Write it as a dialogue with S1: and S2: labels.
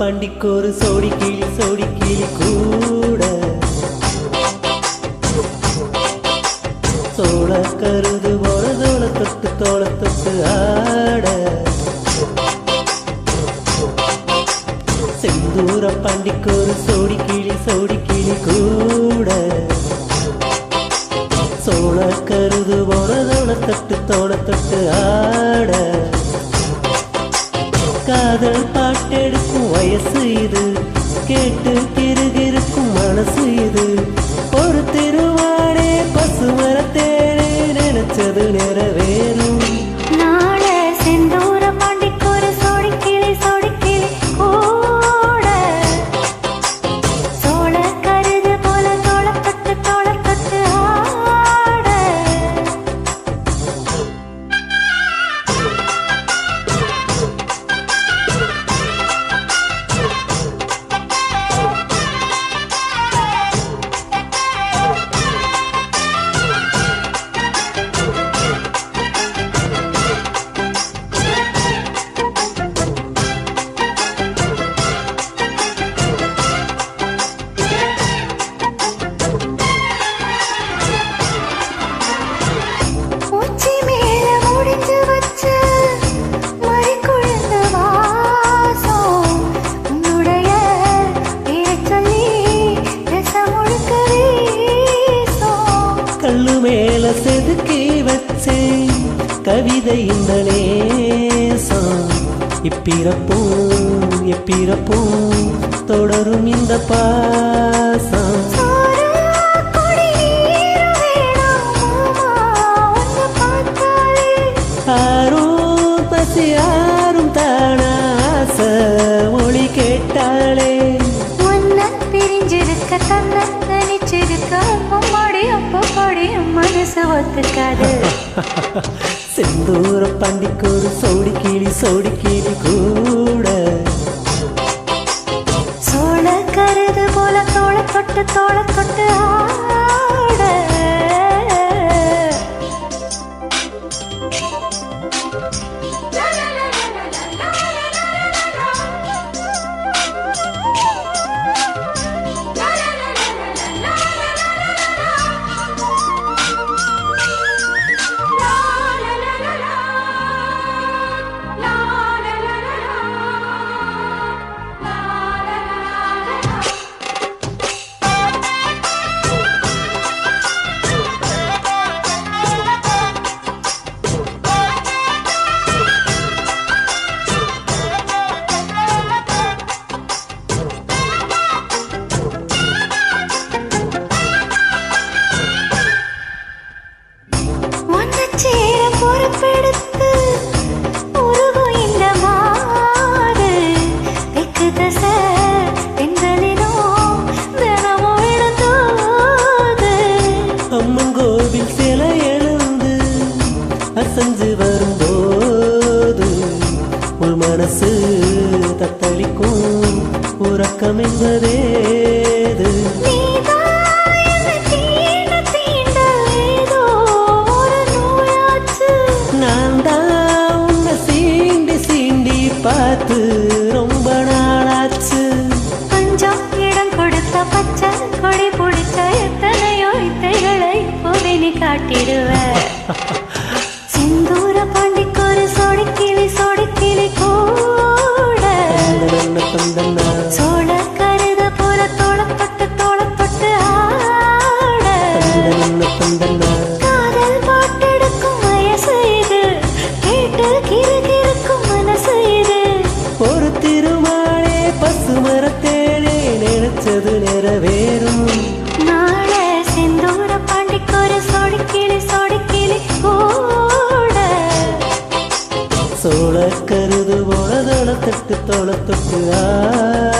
S1: பண்டிக்கொரு சோடி கிளி சோடி கிளி கூட. சோழ கருது போல தோள தொட்டு தோள தொட்டு ஆட. செந்தூர பண்டிக்கொரு சோடி கிளி சோடி கிளி கூட. சோழ கருது போல தோள தொட்டு தோள தொட்டு ஆட. காதல் பாட்டெடுத்து வயசு இது. கேட்டு கிருகிருக்கும் மனசு இது. ஒரு திருவாடே பசுமரத்தேனே நினைச்சது நிறைவேறும்
S2: மேல
S1: செதுக்கி வச்சேன் கவிதை இந்த நேசம் இப்பிறப்பும் எப்பிறப்பும் தொடரும் இந்த பாசம்.
S2: ஆரோ பசியா தன்னை தனிச்சிருக்க அம்மாடி அப்பா மனசு ஒத்துக்காது.
S1: செந்தூர பண்டிக்கொரு சோடி கீழி சோடி கீழி கூ தத்தளிக்கும் உறக்கம் என்பதேது நான் தான் உன்னை சீண்டி சீண்டி பார்த்து ரொம்ப நாளாச்சு.
S2: கொஞ்சம் இடம் கொடுத்த பச்சை கொடி பிடிச்ச எத்தனையோ இத்தைகளை இப்போவே
S1: தந்தன
S2: சோழ கருத போல தோளப்பட்டு தோளப்பட்டு ஆட
S1: தந்தன தந்தன
S2: காதல் பாட்டெடுக்கும் வயசு இது கேட்டு கிறுகிறுக்கும் மனசு இது
S1: ஒரு திருமாலே பசு மரத்தேழே போல தோளத்துக்கு தோளத்துக்கு ஆ